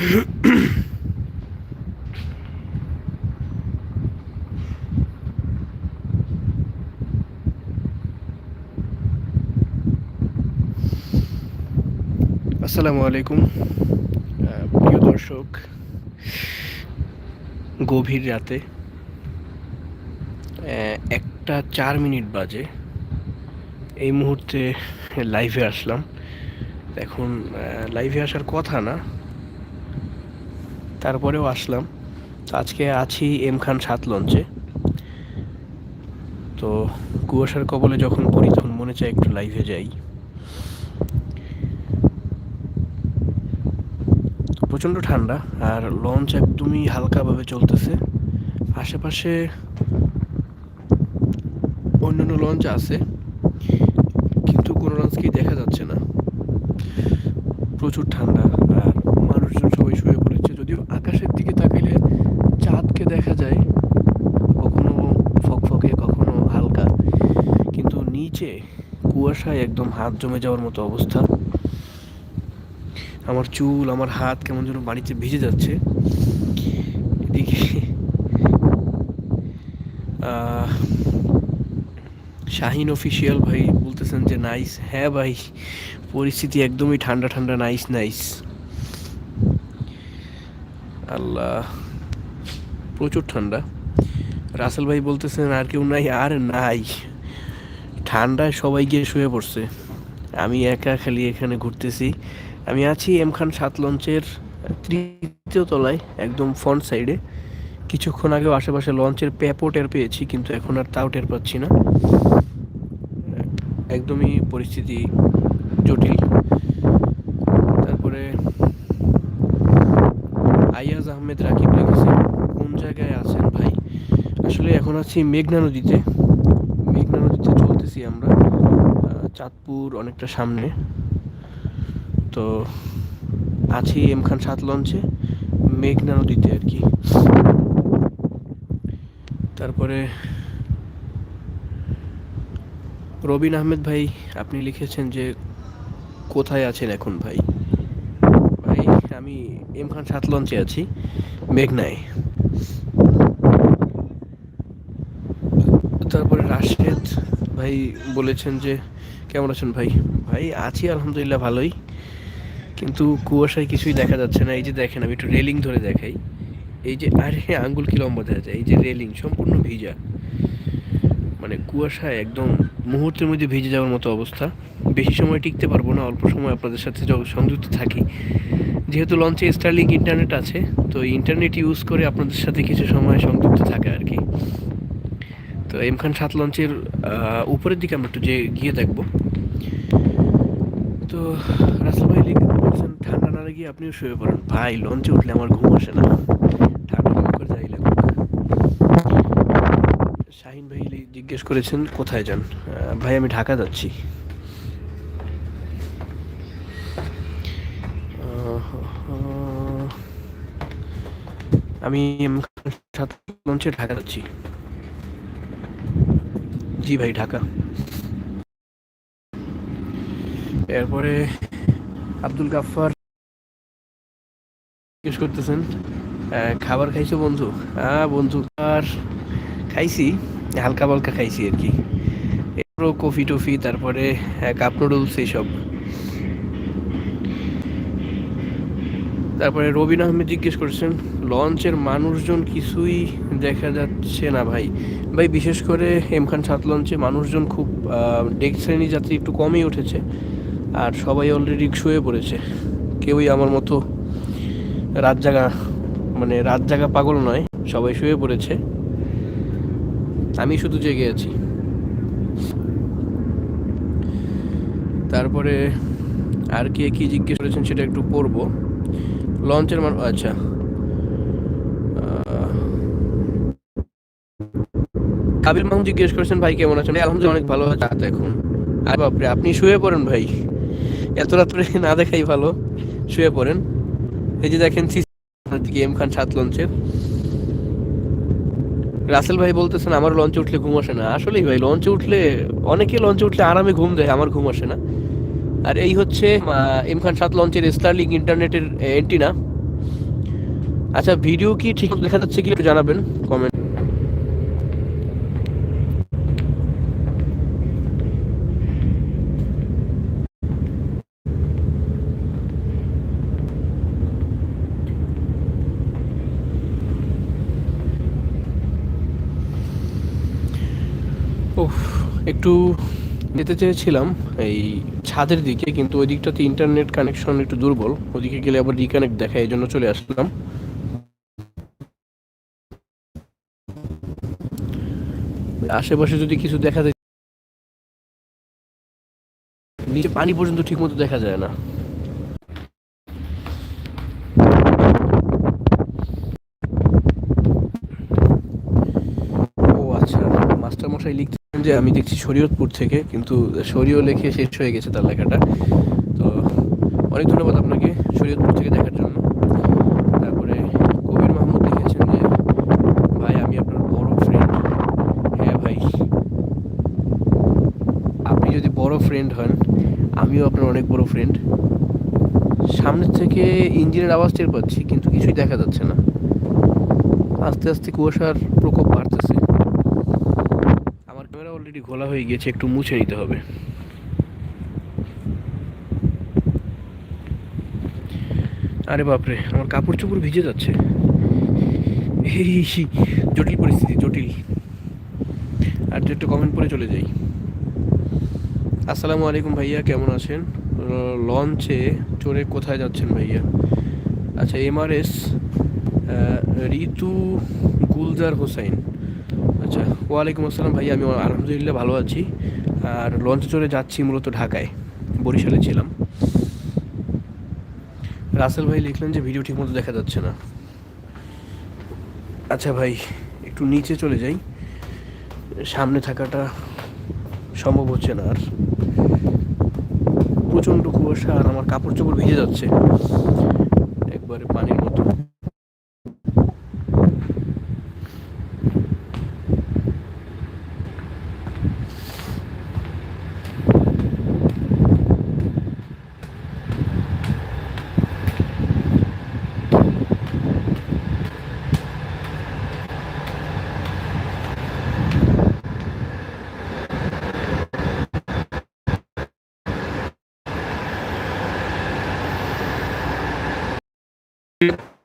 আসসালামু আলাইকুম। প্রিয় দর্শক, গভীর রাতে একটা চার মিনিট বাজে। এই মুহূর্তে লাইভে আসলাম। এখন লাইভে আসার কথা না তারপরেও আসলাম। তো আজকে আছি এম খান সাত লঞ্চে। তো কুয়াশার কবলে যখন পড়ি, তখন মনে চায় একটু লাইভে যাই। প্রচণ্ড ঠান্ডা আর লঞ্চ একদমই হালকাভাবে চলতেছে। আশেপাশে অন্যান্য লঞ্চ আছে, কিন্তু কোনো লঞ্চকেই দেখা যাচ্ছে না। প্রচুর ঠান্ডা আর মানুষজন সবাই শুয়ে পড়েছে যদিও আকাশের দিকে তাকাইলে চাঁদকে দেখা যায়। কখনো ফকফকে, কখনো হালকা। কিন্তু নিচে কুয়াশায় একদম হাত জমে যাওয়ার মতো অবস্থা। আমার চুল, আমার হাত কেমন যেন বাড়িতে ভিজে যাচ্ছে। এদিকে শাহিন অফিসিয়াল ভাই বলতেছেন যে, নাইস। হ্যাঁ ভাই, পরিস্থিতি একদমই ঠান্ডা ঠান্ডা, নাইস নাইস। আল্লাহ প্রচুর ঠান্ডা। রাসেল ভাই বলতেছেন আর কেউ নাই, আর নাই। ঠান্ডায় সবাই গিয়ে শুয়ে পড়ছে। আমি একা খালি এখানে ঘুরতেছি। আমি আছি এম খান সাত লঞ্চের তৃতীয় তলায়, একদম ফ্রন্ট সাইডে। কিছুক্ষণ আগেও আশেপাশে লঞ্চের প্যাপও টের পেয়েছি, কিন্তু এখন আর তাও টের পাচ্ছি না। একদমই পরিস্থিতি জটিল তারপরে আইয়াজ আহমেদ রাকিব লিখেছে কোন জায়গায় আছেন ভাই আসলে এখন আছি মেঘনা নদীতে। মেঘনা নদীতে চলতেছি আমরা। চাঁদপুর অনেকটা সামনে। তো আছি এম খান সাত লঞ্চে, মেঘনা নদীতে আর কি। তারপরে রবিন আহমেদ ভাই, আপনি লিখেছেন যে, কোথায় আছেন এখন ভাই? ভাই, আমি এম খান সাত লঞ্চে আছি, মেঘনায়। তারপরে রাশেদ ভাই বলেছেন যে, কেমন আছেন ভাই? ভাই, আছি আলহামদুলিল্লাহ ভালোই। কিন্তু কুয়াশায় কিছুই দেখা যাচ্ছে না। এই যে দেখেন, আমি একটু রেলিং ধরে দেখাই। এই যে, আরে, আঙ্গুল কি লম্বা দেখা যায়? এই যে রেলিং, সম্পূর্ণ ভিজা। মানে কুয়াশায় একদম মুহূর্তের মধ্যে ভিজে যাওয়ার মতো অবস্থা। বেশি সময় টিকতে পারব না, অল্প সময় আপনাদের সাথে সংযুক্ত থাকি। যেহেতু লঞ্চে স্টারলিং ইন্টারনেট আছে, তো ইন্টারনেট ইউজ করে আপনাদের সাথে কিছু সময় সংযুক্ত থাকে আর কি। তো এম খান সাত লঞ্চের উপরের দিকে আমরা একটু যে গিয়ে দেখব। তো রাসেল ভাই বলছেন, ঠান্ডা না লাগিয়ে আপনিও শুয়ে পড়েন। ভাই, লঞ্চে উঠলে আমার ঘুম আসে না। শাহিন ভাই জিজ্ঞেস করেছেন, কোথায় যান? ভাই, আমি ঢাকা যাচ্ছি। আমি সাত লঞ্চে ঢাকা যাচ্ছি। জি ভাই, ঢাকা। এরপরে আব্দুল গাফফার জিজ্ঞেস করতেছেন খাবার খাইছো বন্ধু? হ্যাঁ বন্ধু আর খাইছি, হালকা পালকা খাইছি আর কি। এরপরও কফি টফি, তারপরে কাপ নুডলস এইসব। তারপরে রবিন আহমেদ জিজ্ঞেস করেছেন, লঞ্চের মানুষজন কিছুই দেখা যাচ্ছে না ভাই। ভাই, বিশেষ করে এম খান সাত লঞ্চে মানুষজন খুব ডেক শ্রেণি যাত্রী একটু কমই উঠেছে আর সবাই অলরেডি শুয়ে পড়েছে। কেউই আমার মতো রাত জাগা মানে রাত জাগা পাগল নয়, সবাই শুয়ে পড়েছে। আমি শুধু জেগে আছি। তারপরে আর কে কি জিজ্ঞেস করেছেন সেটা একটু পড়ব। লঞ্চের মান আচ্ছা। কাবিল মাহমুদ জিজ্ঞেস করেছেন, ভাই, কেমন আছেন? আলহামদুলিল্লাহ, অনেক ভালো আছে এখন। আর বাপরে, আপনি শুয়ে পড়েন, ভাই। এত রাত্রে না দেখাই ভালো। শুয়ে পড়েন। এই যে দেখেন দিকে এম খান সাত লঞ্চের রাসেল ভাই বলতেছেন, আমার লঞ্চে উঠলে ঘুম আসে না। আসলেই ভাই লঞ্চে উঠলে, অনেকে লঞ্চে উঠলে আরামে ঘুম দেয়, আমার ঘুম আসে না। আর এই হচ্ছে এম খান সাত লঞ্চের স্টারলিং ইন্টারনেটের এন্টিনা আচ্ছা ভিডিও কি ঠিক দেখা যাচ্ছে কি জানাবেন কমেন্ট একটু যেতে চেয়েছিলাম, এই ছাদের দিকে, কিন্তু ওই দিকটাতে ইন্টারনেট কানেকশন একটু দুর্বল। ওদিকে গেলে আবার রিকানেক্ট দেখায় এই জন্য চলে আসলাম। আশেপাশে যদি কিছু দেখা যায়, নিচে পানি পর্যন্ত ঠিক মতো দেখা যায় না। ও আচ্ছা মাস্টার মশাই লিখতেন যে আমি দেখছি শরীয়তপুর থেকে, কিন্তু শরীয় লেখে শেষ হয়ে গেছে তার লেখাটা। তো অনেক ধন্যবাদ আপনাকে শরীয়তপুর থেকে দেখার জন্য। তারপরে কবির মাহমুদ লিখেছেন যে, ভাই, আমি আপনার বড় ফ্রেন্ড হ্যাঁ ভাই। আপনি যদি বড় ফ্রেন্ড হন, আমিও আপনার অনেক বড় ফ্রেন্ড সামনের থেকে ইঞ্জিনের আওয়াজ টের পাচ্ছি, কিন্তু কিছুই দেখা যাচ্ছে না। আস্তে আস্তে কুয়াশার প্রকোপ বাড়তেছে। অলরেডি ঘোলা হয়ে গিয়েছে, একটু মুছে নিতে হবে। আরে বাপরে, আমার কাপড় চোপড় ভিজে যাচ্ছে। জটিল পরিস্থিতি, জটিল। আর একটা কমেন্ট পরে চলে যাই। আসসালামু আলাইকুম ভাইয়া, কেমন আছেন? লঞ্চে চড়ে কোথায় যাচ্ছেন ভাইয়া? আচ্ছা এমআরএস ঋতু গুলজার হোসাইন। আচ্ছা ওয়ালাইকুম আসসালাম ভাই আমি আলহামদুলিল্লাহ ভালো আছি। আর লঞ্চে চড়ে যাচ্ছি মূলত ঢাকায়, বরিশালে ছিলাম। রাসেল ভাই লিখলেন যে ভিডিও ঠিকমতো দেখা যাচ্ছে না। আচ্ছা ভাই, একটু নিচে চলে যাই। সামনে থাকাটা সম্ভব হচ্ছে না, আর প্রচণ্ড কুয়াশা আর আমার কাপড় চোপড় ভিজে যাচ্ছে। একবারে পানির মতো। you